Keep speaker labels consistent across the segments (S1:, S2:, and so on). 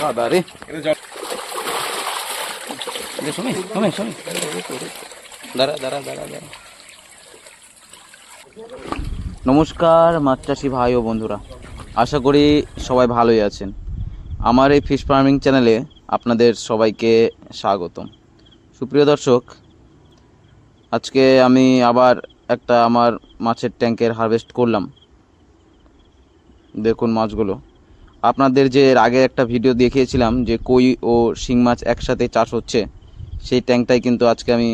S1: কাদা রে শুনি শুনি শুনি দাঁড়া দাঁড়া দাঁড়া দাঁড়া নমস্কার মাছ চাষি ভাই ও বন্ধুরা। আশা করি সবাই ভালোই আছেন। আমার এই ফিশ ফার্মিং চ্যানেলে আপনাদের সবাইকে স্বাগতম। সুপ্রিয় দর্শক আজকে আমি আবার একটা আমার মাছের ট্যাঙ্কের হারভেস্ট করলাম। দেখুন মাছগুলো। আপনাদের যে আগে একটা ভিডিও দেখিয়েছিলাম যে কই ও শিং মাছ একসাথে চাষ হচ্ছে, সেই ট্যাঙ্কটাই কিন্তু আজকে আমি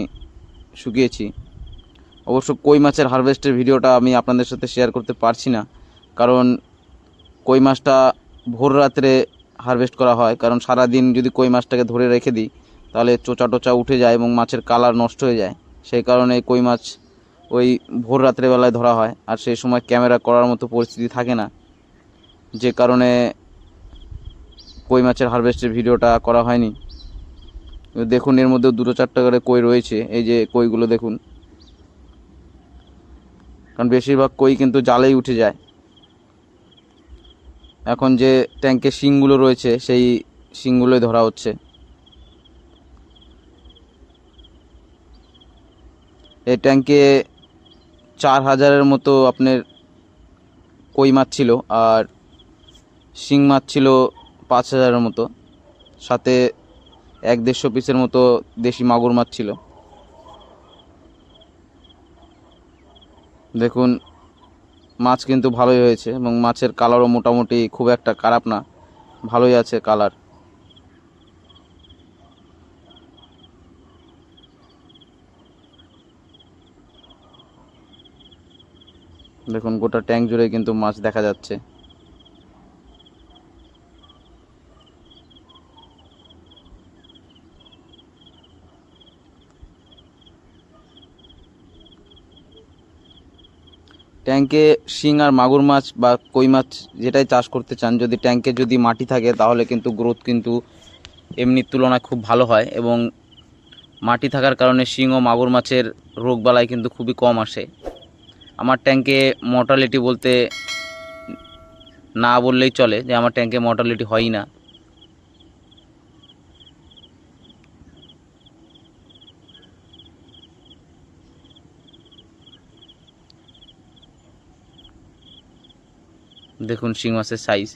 S1: শুকিয়েছি। অবশ্য কই মাছের হারভেস্টের ভিডিওটা আমি আপনাদের সাথে শেয়ার করতে পারছি না, কারণ কই মাছটা ভোর রাত্রে হারভেস্ট করা হয়, কারণ সারা দিন যদি কই মাছটাকে ধরে রেখে দিই, তাহলে চোচা টোচা উঠে যায় এবং মাছের কালার নষ্ট হয়ে যায়। সেই কারণে কই মাছ ওই ভোর রাত্রেবেলায় ধরা হয়, আর সেই সময় ক্যামেরা করার মতো পরিস্থিতি থাকে না। যে কারণে কই মাছের হারভেস্টের ভিডিওটা করা হয়নি। দেখুন, এর মধ্যে দুটো চারটা করে কই রয়েছে। এই যে কইগুলো দেখুন। কারণ বেশিরভাগ কই কিন্তু জালেই উঠে যায়। এখন যে ট্যাঙ্কে শিংগুলো রয়েছে, সেই শিংগুলোই ধরা হচ্ছে। এই ট্যাঙ্কে চার হাজারের মতো আপনার কই মাছ ছিল, আর শিং মাছ ছিল পাঁচ হাজারের মতো। সাথে এক দেড়শো পিসের মতো দেশি মাগুর মাছ ছিল। দেখুন, মাছ কিন্তু ভালোই হয়েছে এবং মাছের কালারও মোটামুটি খুব একটা খারাপ না, ভালোই আছে কালার। দেখুন, গোটা ট্যাঙ্ক জুড়ে কিন্তু মাছ দেখা যাচ্ছে। ট্যাঙ্কে শিং আর মাগুর মাছ বা কই মাছ যেটাই চাষ করতে চান, যদি ট্যাঙ্কে যদি মাটি থাকে, তাহলে কিন্তু গ্রোথ কিন্তু এমনির তুলনায় খুব ভালো হয় এবং মাটি থাকার কারণে শিং ও মাগুর মাছের রোগবালাই কিন্তু খুবই কম আসে। আমার ট্যাঙ্কে মর্টালিটি বলতে না বললেই চলে যে আমার ট্যাঙ্কে মর্টালিটি হয়ই না। দেখুন শিং মাছের সাইজ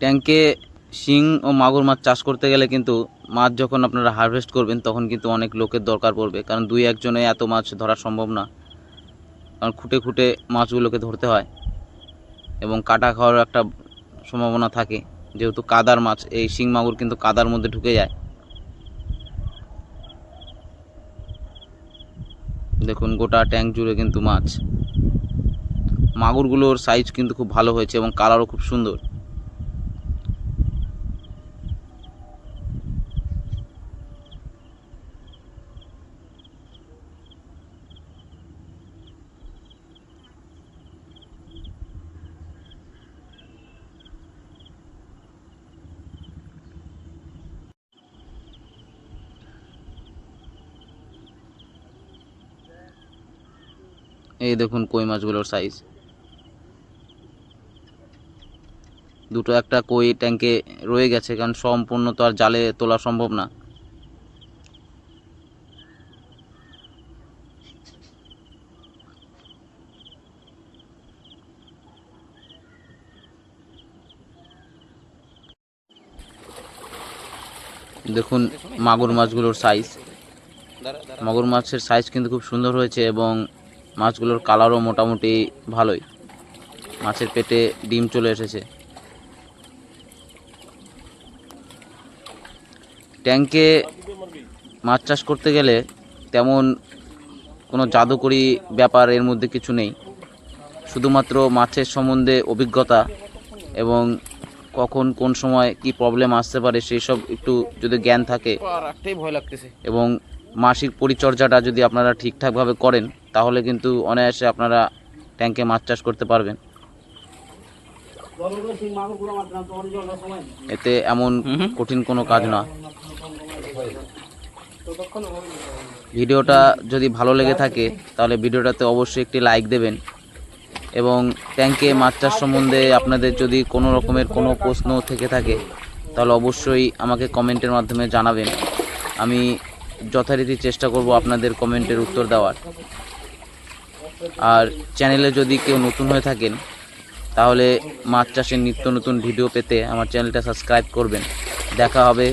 S1: ট্যাঙ্কে শিং ও মাগুর মাছ চাষ করতে গেলে কিন্তু মাছ যখন আপনারা হারভেস্ট করবেন, তখন কিন্তু অনেক লোকের দরকার পড়বে। কারণ দুই একজনে এত মাছ ধরা সম্ভব না। কারণ খুঁটে খুঁটে মাছগুলোকে ধরতে হয় এবং কাটা খাওয়ার একটা সম্ভাবনা থাকে। যেহেতু কাদার মাছ, এই শিং মাগুর কিন্তু কাদার মধ্যে ঢুকে যায়। দেখুন, গোটা ট্যাঙ্ক জুড়ে কিন্তু মাছ। মাগুরগুলোর সাইজ কিন্তু খুব ভালো হয়েছে এবং কালারও খুব সুন্দর। এই দেখুন কই মাছগুলোর সাইজ দুটো একটা কই ট্যাঙ্কে রয়ে গেছে, কারণ সম্পূর্ণ তো আর জালে তোলা সম্ভব না। দেখুন মাগুর মাছগুলোর সাইজ মাগুর মাছের সাইজ কিন্তু খুব সুন্দর হয়েছে এবং মাছগুলোর কালারও মোটামুটি ভালোই। মাছের পেটে ডিম চলে এসেছে। ট্যাঙ্কে মাছ চাষ করতে গেলে তেমন কোনো জাদুকরি ব্যাপার এর মধ্যে কিছু নেই। শুধুমাত্র মাছের সম্বন্ধে অভিজ্ঞতা এবং কখন কোন সময় কি প্রবলেম আসতে পারে সেই সব একটু যদি জ্ঞান থাকে
S2: রাখতেই ভয় লাগতেছে।
S1: এবং মাসিক পরিচর্যাটা যদি আপনারা ঠিকঠাকভাবে করেন তাহলে কিন্তু অনায়াসে আপনারা ট্যাঙ্কে মাছ চাষ করতে পারবেন। এতে এমন কঠিন কোনো কাজ না। ভিডিওটা যদি ভালো লেগে থাকে তাহলে ভিডিওটাতে অবশ্যই একটি লাইক দেবেন এবং ট্যাঙ্কে মাছ চাষ সম্বন্ধে আপনাদের যদি কোনো রকমের কোনো প্রশ্ন থেকে থাকে তাহলে অবশ্যই আমাকে কমেন্টের মাধ্যমে জানাবেন। আমি যথারীতি চেষ্টা করব আপনাদের কমেন্টের উত্তর দেওয়ার। আর চ্যানেলে যদি কেউ নতুন হয়ে থাকেন, তাহলে মাছ চাষের নিত্য নতুন ভিডিও পেতে আমার চ্যানেলটা সাবস্ক্রাইব করবেন। দেখা হবে